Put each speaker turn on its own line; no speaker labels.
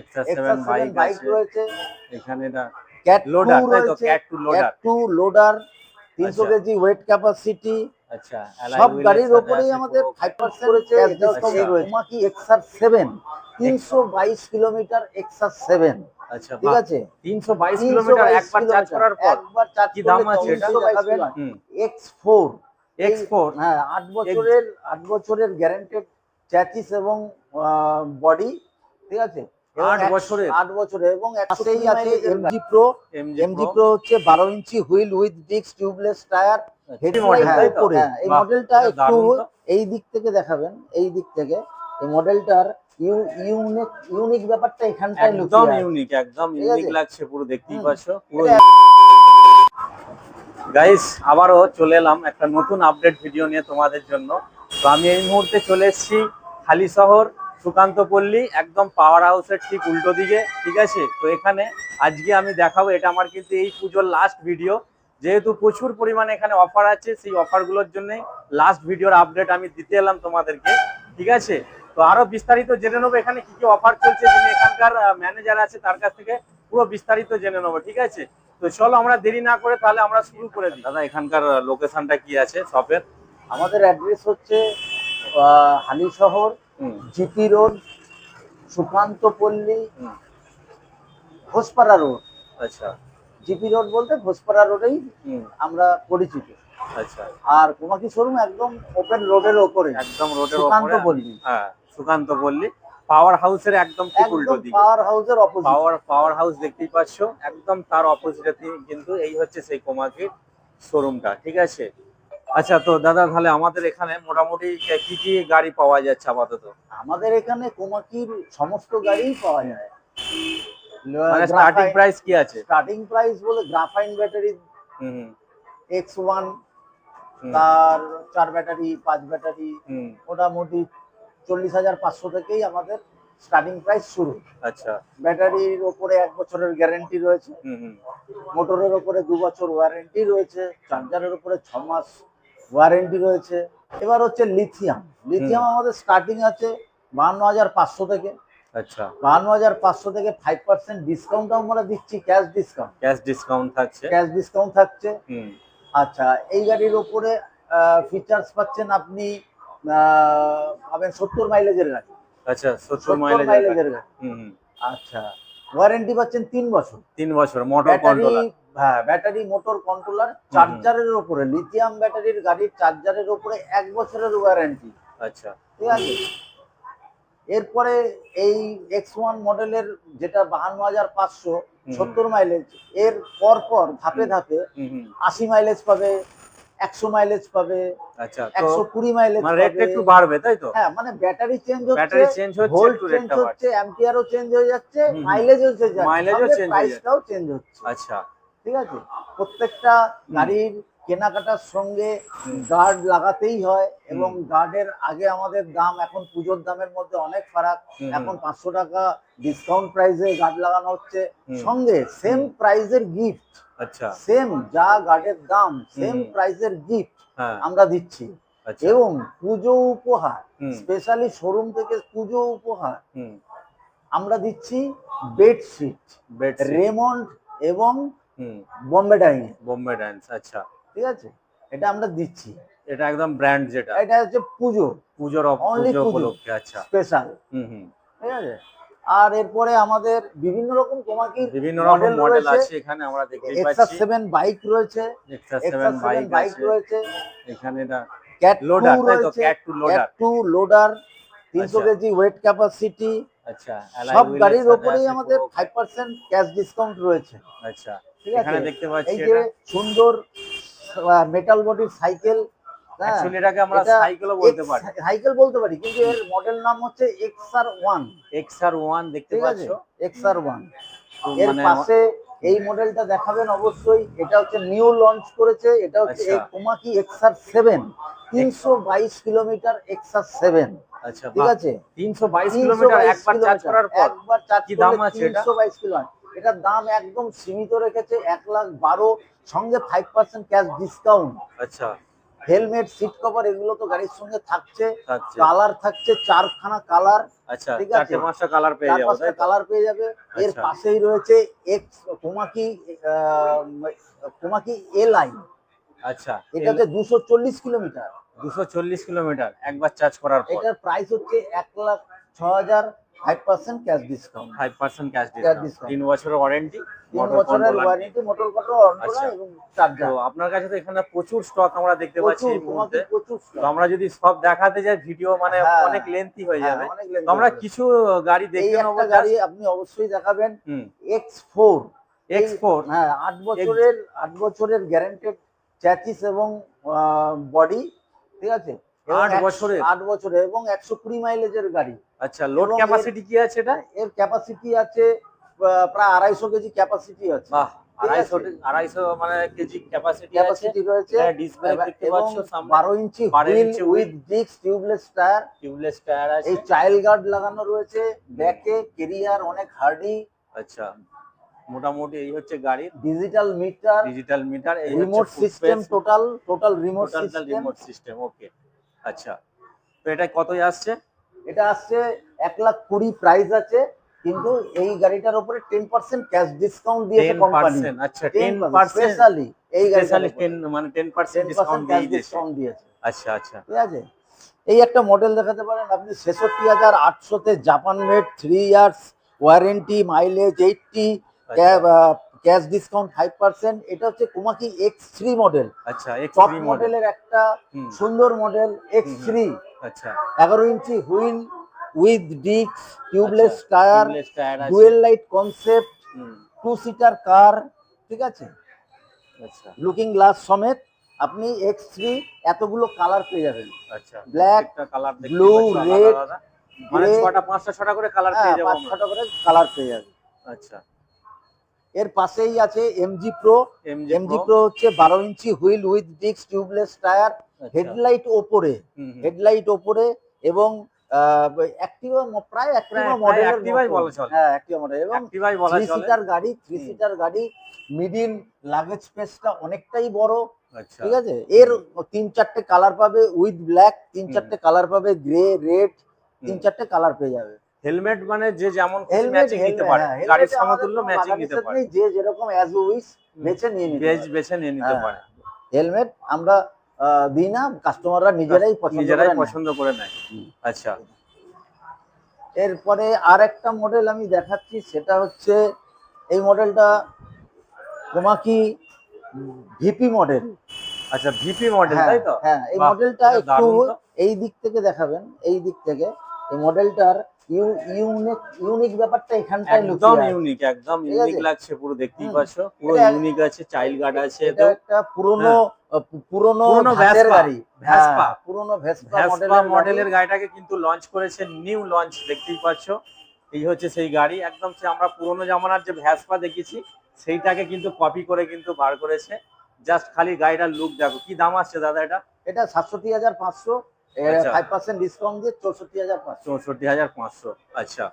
Extra
এক্সা
7 bike
রয়েছে।
এখানে এটা
ক্যাট
লোডার তাই তো cat two loader
two loader তিনশো
আচ্ছা।
কেজি ওয়েট ক্যাপাসিটি
আচ্ছা
সব গাড়ির আমাদের রয়েছে কিলোমিটার
আচ্ছা।
ঠিক আছে?
322 কিলোমিটার একবার চার্জ করার পর
একবার চার্জ
কি দাম আছে এটা?
দেখাবেন
হুম।
এক্স ফোর
X4
হ্যাঁ আট বছরের বছরের গ্যারান্টেড চ্যাচিস এবং বডি ঠিক আছে?
আট বছরের?
আট বছরের এবং একটাই আছে MG pro
MG
MG pro হচ্ছে বারো inch wheel with disc tubeless tyre এই মডেলটা একটু এই দিক থেকে দেখাবেন এই দিক থেকে। এই মডেলটার ইউনিক ইউনিক ব্যাপারটা এখানটায়
একদম ইউনিক একদম ইউনিক লাগছে পুরো দেখতেই পাচ্ছ পুরো গাইস আবারও চলে এলাম একটা নতুন আপডেট ভিডিও নিয়ে তোমাদের জন্য। তো আমি এই মুহূর্তে চলে এসেছি খালি শহর। সুকান্ত পল্লী একদম পাওয়ার হাউসের ঠিক উল্টো দিকে ঠিক আছে? তো এখানে আজকে আমি দেখাবো এটা আমার কিন্তু এই পুজোর লাস্ট ভিডিও যেহেতু প্রচুর পরিমাণে এখানে অফার আছে সেই অফারগুলোর জন্য লাস্ট ভিডিওর আপডেট আমি দিতে এলাম তোমাদেরকে ঠিক আছে? তো আরও বিস্তারিত জেনে নেব এখানে কি কি অফার চলছে যিনি এখানকার ম্যানেজার আছে তার কাছ থেকে পুরো বিস্তারিত জেনে নেব ঠিক আছে? তো চলো আমরা দেরি না করে তাহলে আমরা শুরু করে দিই। দাদা এখানকার লোকেশনটা কি আছে শপের
আমাদের অ্যাড্রেস হচ্ছে আহ, হালি শহর GP road Sukanta Pally Ghoshpara road.
আচ্ছা।
জিপি রোড বলতে ঘোষপাড়া রোডেই আমরা পরিচিত।
আচ্ছা।
আর কোমাকি শোরুম একদম ওপেন রোডের ওপরে।
একদম রোডের
সুকান্ত পল্লী।
হ্যাঁ সুকান্ত পল্লী। পাওয়ার হাউসের একদম ঠিক উল্টো দিকে।
পাওয়ার হাউসের অপোজিট
পাওয়ার পাওয়ার হাউস দেখতেই পাচ্ছ। একদম তার অপোজিটে কিন্তু এই হচ্ছে সেই কোমাকির শোরুমটা ঠিক আছে? আচ্ছা তো দাদা তাহলে আমাদের এখানে মোটামুটি কি কি গাড়ি পাওয়া যাচ্ছে আপাতত?
আমাদের এখানে কোমাকির সমস্ত গাড়িই পাওয়া যায়।
মানে স্টার্টিং প্রাইস কি আছে?
স্টার্টিং প্রাইস বলে গ্রাফাইন ব্যাটারি
হুম
এক্স ওয়ান তার চার ব্যাটারি পাঁচ ব্যাটারি মোটামুটি চল্লিশ হাজার পাঁচশো থেকেই আমাদের স্টার্টিং প্রাইস শুরু।
আচ্ছা।
ব্যাটারির ওপরে এক বছরের গ্যারেন্টি রয়েছে।
হুম হুম।
মোটরের ওপরে দু বছর ওয়ারেন্টি রয়েছে। চার্জারের ওপরে ছ মাস ওয়ারেন্টি রয়েছে। এবার হচ্ছে লিথিয়াম। লিথিয়াম আমাদের স্টার্টিং আছে বাহান্ন হাজার পাঁচশো থেকে।
আচ্ছা।
বাহান্ন হাজার পাঁচশো থেকে ফাইভ পার্সেন্ট ডিসকাউন্ট আমরা দিচ্ছি ক্যাশ ডিসকাউন্ট
ক্যাশ ডিসকাউন্ট থাকছে।
ক্যাশ ডিসকাউন্ট থাকছে।
হুম।
আচ্ছা এই গাড়ির ওপরে ফিচার্স পাচ্ছেন আপনি পাবেন সত্তর মাইলেজের গাড়ি।
আচ্ছা সত্তর
মাইলেজের গাড়ি। আচ্ছা ওয়ারেন্টি পাচ্ছেন তিন বছর।
তিন বছর মোটর কন্ট্রোলার
হ্যাঁ ব্যাটারি মোটর কন্ট্রোলার চার্জারের উপরে লিথিয়াম ব্যাটারির গাড়ির চার্জারের উপরে এক বছরের ওয়ারেন্টি
আচ্ছা।
ঠিক আছে? এরপরে এই এক্স ওয়ান মডেলের যেটা বাহান্ন হাজার পাঁচশো সত্তর মাইলেজ এর পর পর ধাপে ধাপে আশি মাইলেজ পাবে একশো মাইলেজ পাবে
আচ্ছা
একশো কুড়ি মাইলেজ
একটু বাড়বে তাই তো?
হ্যাঁ মানে ব্যাটারি চেঞ্জ
ব্যাটারি
হচ্ছে
চেঞ্জ হচ্ছে
ভোল্ট চেঞ্জ হচ্ছে অ্যাম্পিয়ারও চেঞ্জ হয়ে যাচ্ছে। মাইলেজও চেঞ্জ হচ্ছে প্রাইসটাও চেঞ্জ হচ্ছে।
আচ্ছা।
ঠিক আছে? প্রত্যেকটা গাড়ির কেনাকাটার সঙ্গে গার্ড লাগাতেই হয় এবং গার্ডের আগে আমাদের দাম এখন পুজোর দামের মধ্যে অনেক ফারাক। এখন পাঁচশো টাকা ডিসকাউন্ট প্রাইসে গার্ড লাগানো হচ্ছে। সঙ্গে সেম
হুম।
প্রাইসের গিফট
আচ্ছা।
সেম যা গার্ডের দাম সেম
হুম।
প্রাইসের গিফট আমরা দিচ্ছি।
আচ্ছা।
এবং পুজো উপহার স্পেশালি শোরুম থেকে পুজো উপহার আমরা দিচ্ছি বেডশিট রেমন্ড এবং বম্বে ডাইং
বোম্বে ড্যান্স আচ্ছা।
ঠিক আছে? এটা আমরা দিচ্ছি।
এটা একদম ব্র্যান্ড যেটা।
এটা হচ্ছে পুজো।
পুজোর পুজো। উপলক্ষে আচ্ছা।
Special
hmm hmm.
ঠিক আছে? আর এরপরে আমাদের বিভিন্ন রকম কোমাকি
বিভিন্ন রকম মডেল আছে এখানে আমরা
এক্সা
পাচ্ছি।
সেভেন বাইক রয়েছে। এক্সা
সেভেন
সেভেন
বাইক
বাইক রয়েছে।
এখানে এটা
ক্যাট
লোডার তাই তো? Cat two loader
cat two loader তিনশো
আচ্ছা।
কেজি ওয়েট ক্যাপাসিটি
আচ্ছা
সব গাড়ির
সাথে
ওপরেই আমাদের
পুরো।
ফাইভ পার্সেন্ট ক্যাশ ডিসকাউন্ট রয়েছে।
আচ্ছা।
ঠিক আছে?
দেখতে পাচ্ছি
এই যে সুন্দর মেটাল বডির সাইকেল
অ্যাকচুয়ালি এটাকে আমরা সাইকেলও বলতে পারি।
সাইকেল বলতে পারি কিন্তু এর মডেল নাম হচ্ছে এক্সআর ওয়ান
এক্সআর ওয়ান দেখতে
ঠিক আছে?
পাচ্ছো?
ওয়ানের
মানে
পাশে এই মডেলটা দেখাবেন অবশ্যই। এটা হচ্ছে নিউ লঞ্চ করেছে এটা হচ্ছে। কোমাকি এক্সআর সেভেন তিনশো বাইশ কিলোমিটার এক্সআর সেভেন
আচ্ছা
ঠিক আছে?
322
322
কিলোমিটার একবার চার্জ করার পর।
একবার চার্জ
দাম আছে
তিনশো বাইশ কিলোমিটার এটার দাম একদম সীমিত রেখেছে এক লাখ বারো সঙ্গে ফাইভ পার্সেন্ট ক্যাশ ডিসকাউন্ট
আচ্ছা।
হেলমেট সিট কভার এগুলো তো গাড়ির সঙ্গে থাকছে। কালার থাকছে চারখানা কালার
আচ্ছা
ঠিক আছে।
পাঁচটা কালার পেয়ে যাব
পাঁচটা কালার পেয়ে যাবে। এর
আচ্ছা।
পাশেই রয়েছে X Komaki Komaki L I
আচ্ছা।
এটা হচ্ছে দুশো চল্লিশ কিলোমিটার।
দুশো চল্লিশ কিলোমিটার একবার চার্জ করার
এটার প্রাইস হচ্ছে এক লাখ ছ হাজার five percent cash discount
five percent cash
discount।
Discount তিন বছরের ওয়ারেন্টি
বছরের ওয়ারেন্টি মোটর কন্ট্রোল। এবং
তো আপনার কাছে তো এখানে প্রচুর স্টক আমরা দেখতে পাচ্ছি এই মুহূর্তে। তো আমরা যদি সব দেখাতে যাই ভিডিও মানে
হ্যাঁ।
অনেক লেন্থি হয়ে
হ্যাঁ,
যাবে। তো আমরা কিছু গাড়ি
এই
দেখে নেব
গাড়ি আপনি অবশ্যই দেখাবেন।
Hmm.
X four
X four
হ্যাঁ আট বছরের আট বছরের গ্যারান্টেড চ্যাচিস এবং বডি ঠিক আছে? এবং
আট
একশো-
বছরের?
আট বছরের এবং একশো কুড়ি মাইলেজের গাড়ি।
আচ্ছা লোড ক্যাপাসিটি কি আছে এটা?
এর ক্যাপাসিটি আছে প্রায় আড়াইশো কেজি ক্যাপাসিটি আছে।
বাহ আড়াইশো মানে কেজি ক্যাপাসিটি
ক্যাপাসিটি রয়েছে।
ডিসপ্লে দেখতে
এবং
পাচ্ছ
বারো inch
12
wheel
inch
with disc tubeless tyre
tubeless tyre আছে।
এই চাইল্ড গার্ড লাগানো রয়েছে। ব্যাকে কেরিয়ার অনেক হার্ডি
আচ্ছা মোটামুটি এই হচ্ছে গাড়ির
ডিজিটাল মিটার
ডিজিটাল মিটার এই
remote system total total remote system
remote system okay আচ্ছা তো এটা কতই আসছে?
এটা আসছে এক লাখ কুড়ি প্রাইস আছে কিন্তু এই গাড়িটার উপরে টেন পার্সেন্ট ক্যাশ ডিসকাউন্ট দিয়েছে কোম্পানি
আচ্ছা টেন
স্পেশালি এই
টেন মানে টেন পার্সেন্ট ডিসকাউন্ট দিয়ে দিয়েছে। আচ্ছা আচ্ছা।
ঠিক আছে? এই একটা মডেল দেখাতে পারেন আপনি ছেষট্টি হাজার আটশোতে Japan made three years warranty mileage eighty cash discount five percent এটা হচ্ছে কুমাকি এক্স থ্রি মডেল
আচ্ছা
টপ মডেলের একটা সুন্দর মডেল এক্স থ্রি
আচ্ছা।
এগারো inch wheel with disc tubeless tyre
tubeless tyre
dual light concept two seater car ঠিক আছে?
আচ্ছা।
লুকিং গ্লাস সমেত আপনি এক্স থ্রি এতগুলো কালার পেয়ে যাবেন।
আচ্ছা। একটা কালার
red,
আলাদা। মানে ছটা পাঁচটা ছটা করে কালার
হ্যাঁ
পেয়ে যাব
পাঁচ ছটা করে কালার পেয়ে যাবেন।
আচ্ছা।
এর পাশেই আছে এমজি প্রো
এমজি
প্রো হচ্ছে বারো inch wheel with disc tubeless tyre
আচ্ছা।
হেডলাইট ওপরে হেডলাইট ওপরে এবং অ্যাক্টিভা প্রায় অ্যাক্টিভা
প্রায়
মডেলের
বলা চলে।
হ্যাঁ অ্যাক্টিভা মডেল এবং
অ্যাক্টিভাই বলা
থ্রি
চলে।
সিটার গাড়ি থ্রি সিটার গাড়ি মিডিল লাগেজ স্পেসটা অনেকটাই বড়
আচ্ছা।
ঠিক আছে? এর তিন চারটে কালার পাবে উইথ ব্ল্যাক তিন চারটে কালার পাবে গ্রে রেড তিন চারটে কালার পেয়ে যাবে।
হেলমেট মানে যে যেমন
হেলমেট
ম্যাচিং নিতে পারে। গাড়ির সমতুল্য ম্যাচিং নিতে পারে।
যে যেরকম অ্যাজ উইস বেছে নিয়ে নিতে
বেছে নিয়ে নিতে
হ্যাঁ।
পারে।
হেলমেট আমরা দিই না কাস্টমাররা নিজেরাই পছন্দ
নিজেরাই
করে নেয়।
পছন্দ করে নেয়। আচ্ছা।
এরপরে আর একটা মডেল আমি দেখাচ্ছি সেটা হচ্ছে এই মডেলটা তোমাকি ভিপি মডেল
আচ্ছা ভিপি মডেল তাই তো?
হ্যাঁ এই মডেলটা একটু এই দিক থেকে দেখাবেন এই দিক থেকে। এই মডেলটার ইউনিক ইউনিক ব্যাপারটা এখানটায়
একদম ইউনিক একদম ইউনিক লাগছে পুরো দেখতেই। পাচ্ছ। পুরো ইউনিক আছে চাইল্ড গার্ড আছে
এটা একটা পুরনো পু- পুরনো গাড়ি।
ভ্যাসপা
মডেলের
গাড়িটাকে কিন্তু লঞ্চ করেছে নিউ লঞ্চ দেখতেই পাচ্ছ। এই হচ্ছে সেই গাড়ি। একদম সে আমরা পুরোনো জামানার যে ভ্যাসপা দেখেছি সেইটাকে কিন্তু কপি করে কিন্তু বার করেছে। জাস্ট খালি গাড়িটার লুক দেখো। কি দাম আসছে দাদা এটা?
এটা সাতষট্টি হাজার পাঁচশো। ফাইভ পার্সেন্ট ডিসকাউন্ট দিয়ে চৌষট্টি হাজার পাঁচশো।
চৌষট্টি হাজার পাঁচশো। আচ্ছা।